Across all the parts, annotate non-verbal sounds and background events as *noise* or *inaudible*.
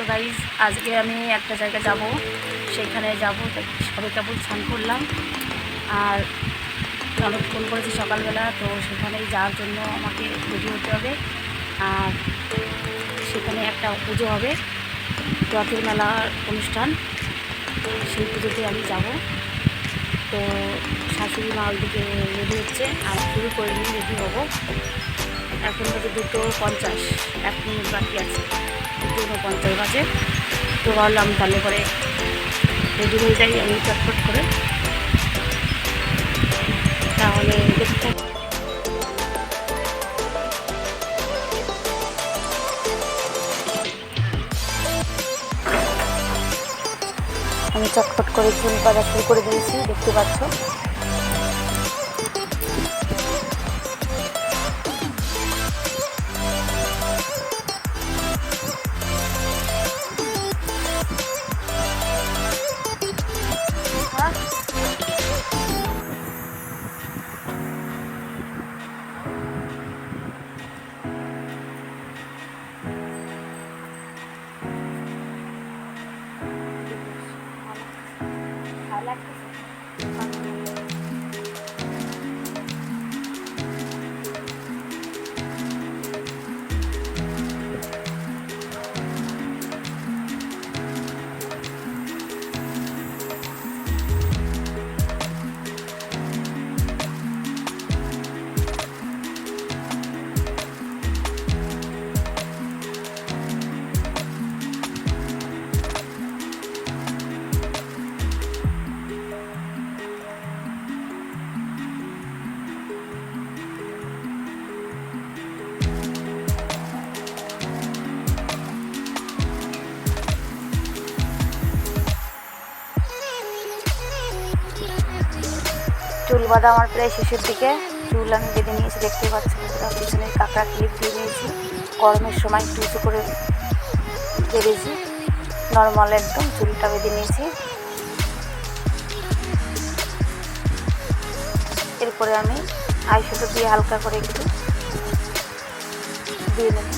তো গাইজ আজকে আমি একটা জায়গায় যাব। সেখানে যাব সবে কেবল স্নান করলাম। আর ননদ ফোন করেছি সকালবেলা, তো সেখানেই যাওয়ার জন্য আমাকে রেডি হতে হবে। আর সেখানে একটা পুজো হবে, রথের মেলার অনুষ্ঠান। সেই পুজোতে আমি যাব। তো শাশুড়ি মা ওইদিকে রেডি হচ্ছে, আর শুরু করে নিয়ে রেডি হব। এখন বাজে দুটো পঞ্চাশ। এক মিনিট বাকি আছে। দুটো পঞ্চাশ বাজে। তো ভাবলাম তাহলে পরে রেডি হয়ে যাই, আমি চটপট করে। তাহলে দেখতে আমি চটপট করে চুল পাতা শুরু করে দিয়েছি, দেখতে পাচ্ছ? Like. চুল বাঁধা আমার প্রায় শেষের দিকে। চুল আমি বেঁধে নিয়েছি, দেখতে পাচ্ছি পিছনে কাঁকড়া ক্লিপ দিয়ে নিয়েছি গরমের সময় একটু উঁচু করে বেঁধেছি। নর্মাল একদম, চুলটা বেঁধে নিয়েছি। এরপরে আমি আইশ্যাডো দিয়ে হালকা করে একটু দিয়ে নেব।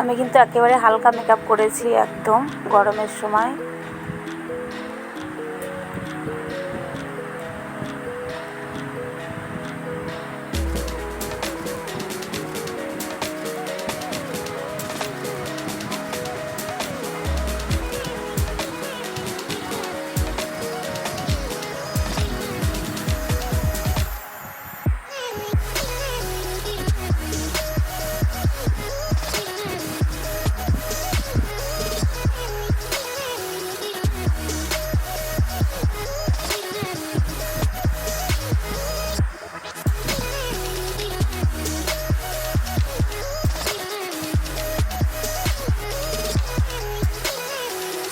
আমি কিন্তু একেবারে হালকা মেকআপ করেছি একদম গরমের সময়।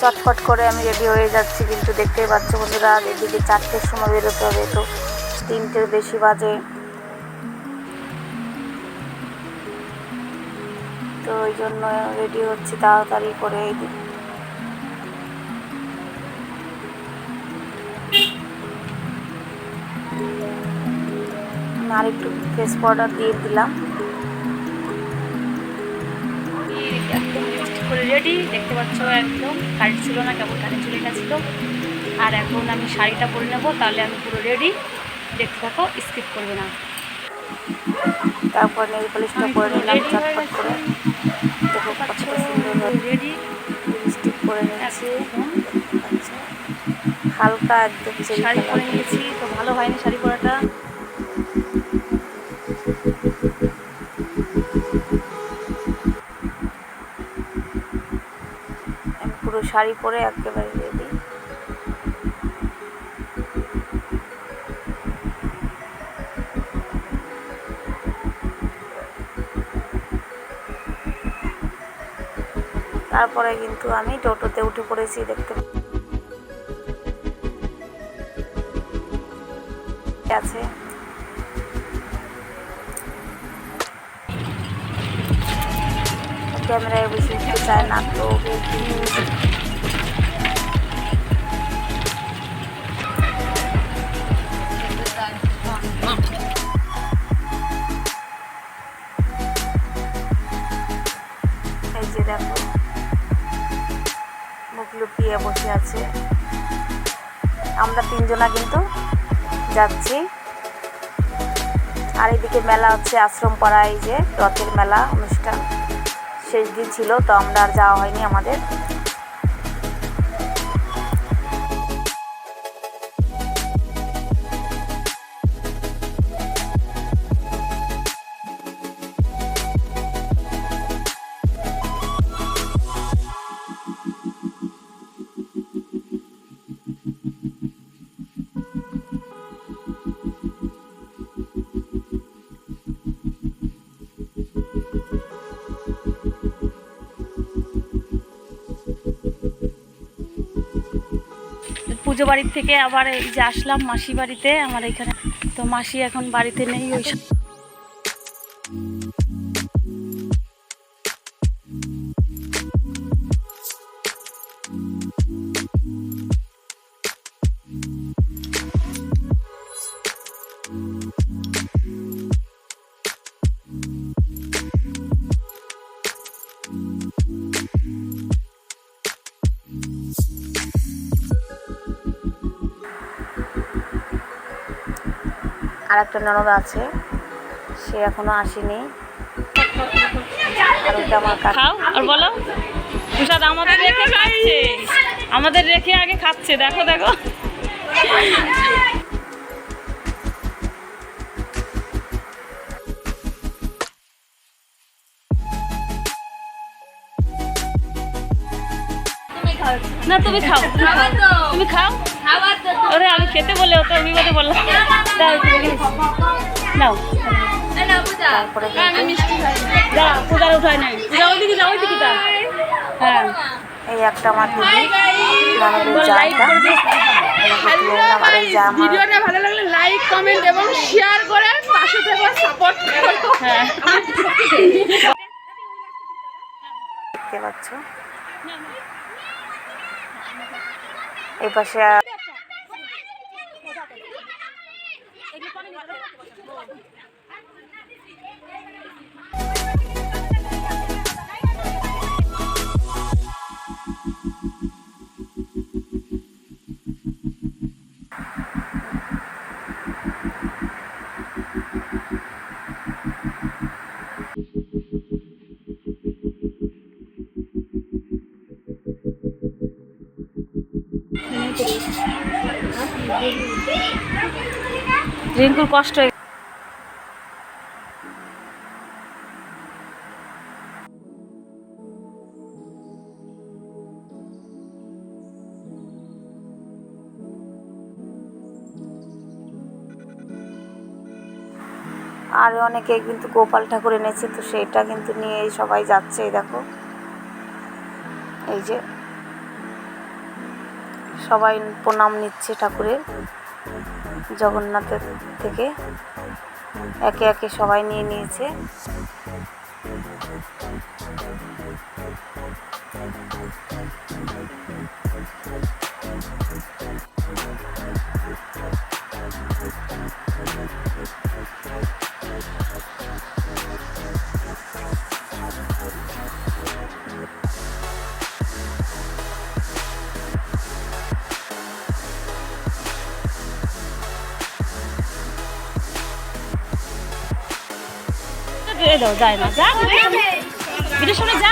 চটপট করে আমি রেডি হয়ে যাচ্ছি, কিন্তু দেখতেই পাচ্ছ বন্ধুরা এদিকে চারটের সময় বেরোতে হবে, তো তিনটের বেশি বাজে। তো ওই জন্য রেডি হচ্ছি তাড়াতাড়ি করে এই দিক আর একটু ফেস পাউডার দিয়ে দিলাম। লিপস্টিক করে রেডি দেখতে পাচ্ছ একদম কারেন্ট ছিল না কেমন কারেন্ট চলে গেছিল আর এখন আমি শাড়িটা পরে নেব তাহলে আমি পুরো রেডি দেখতে থাকো স্কিপ করবে না। তারপর নেল পলিশটা পরে নিলাম চটপট করে। দেখো কত সুন্দর রেডি লিপস্টিক পরে নিয়েছি। আচ্ছা। হালকা একদম শাড়ি পরে নিয়েছি তো ভালো হয়নি শাড়ি পরাটা আমি পুরো শাড়ি পরে একেবারে রেডি তারপরে কিন্তু আমি টোটোতে উঠে পড়েছি, দেখতে আছে। ক্যামেরায় বসে চায় না তো যাচ্ছি। আর এদিকে মেলা হচ্ছে আশ্রম পাড়ায় যে রথের মেলা অনুষ্ঠান। শেষ দিন ছিল, তো আমরা আর যাওয়া হয়নি আমাদের। পুজো বাড়ির থেকে আবার এই যে আসলাম মাসি বাড়িতে। আমার এখানে তো মাসি এখন বাড়িতে নেই, ওই আর একটা ননদ আছে সে এখনও আসেনি। বলো। আমাদের রেখে খাচ্ছে। আমাদের রেখে আগে খাচ্ছে দেখো দেখো। না তুমি খাও। তুমি খাও তুমি খাও। ওরে আমি খেতে বলে ও তো আমি বলে বললাম। দাও একটু রেখে নাও তারপরে কিন্তু যা পূজার উঠায় নাই। পূজা ওইদিকে যাও ওইদিকে যা। হ্যাঁ। এই একটা আমার দিদি। ননদের জায়গা। করে দিস আর এই যে আমার ভিডিওটা ভালো লাগলে লাইক কমেন্ট এবং শেয়ার করে পাশে থেকে সাপোর্ট করো। হ্যাঁ। দেখতে পাচ্ছ? এই পাশে *laughs* আর- রিঙ্কুর কষ্ট হয়ে আর অনেকে কিন্তু গোপাল ঠাকুর এনেছে, তো সেটা কিন্তু নিয়ে সবাই যাচ্ছে, এই দেখো। এই যে সবাই প্রণাম নিচ্ছে ঠাকুরের। জগন্নাথের থেকে একে একে সবাই নিয়ে নিয়েছে। দাও যায় না। যা বিটের সামনে যা।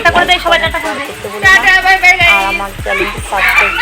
টাটা করে দেয় সবাই টাটা করে দেয়। টাটা বাই বাই আর আমার চ্যানেল সাবস্ক্রাইব